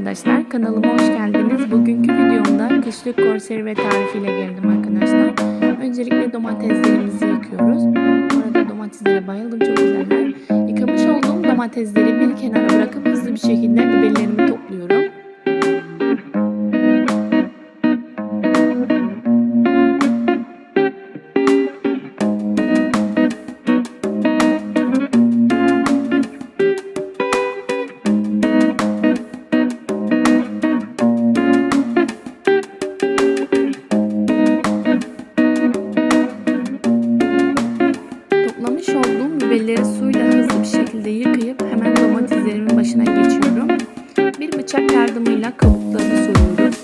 arkadaşlar kanalıma hoş geldiniz. Bugünkü videomda kışlık konserve tarifiyle geldim arkadaşlar. Öncelikle domateslerimizi yıkıyoruz. Bu arada domateslere bayıldım çok güzeller. Yıkamış olduğum domatesleri bir kenara bırakıp hızlı bir şekilde biberlerimi topluyorum. Biberleri suyla hızlı bir şekilde yıkayıp hemen domateslerimin başına geçiyorum. Bir bıçak yardımıyla kabuklarını soyuyorum.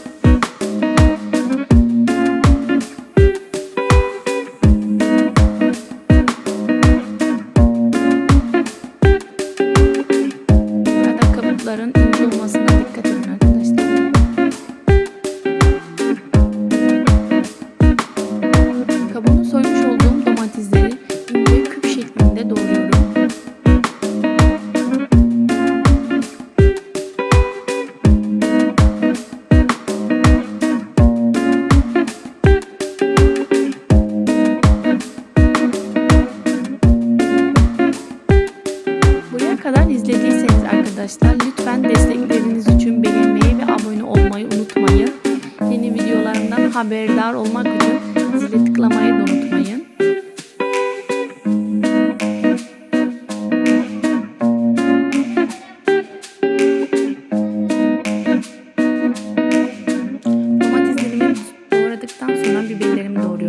Burada kabukların ince olmasına dikkat edin arkadaşlar. Kabuğunu soymuş arkadaşlar lütfen destekleriniz için beğenmeyi ve abone olmayı unutmayın. Yeni videolarımdan haberdar olmak için zile tıklamayı da unutmayın. Domateslerimi doğradıktan sonra biberlerimi doğruyorum.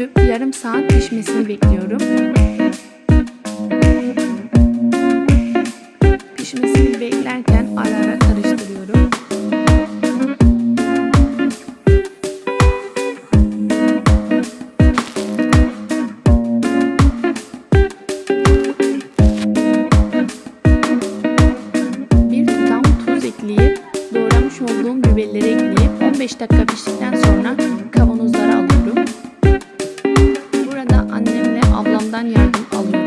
Örtüp yarım saat pişmesini bekliyorum. Pişmesini beklerken ara ara karıştırıyorum. Bir tutam tuz ekleyip doğramış olduğum biberleri ekleyip 15 dakika piştikten sonra kavanozlara alıyorum. Ablamdan yardım alıyorum.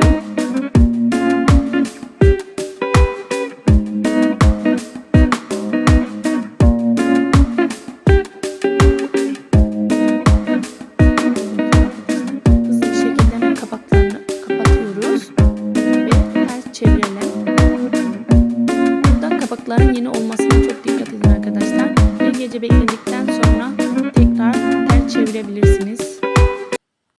Hızlı bir şekilde kapaklarını kapatıyoruz ve ters çevirelim. Burada kabakların yeni olmasına çok dikkat edin arkadaşlar. Bir gece sonra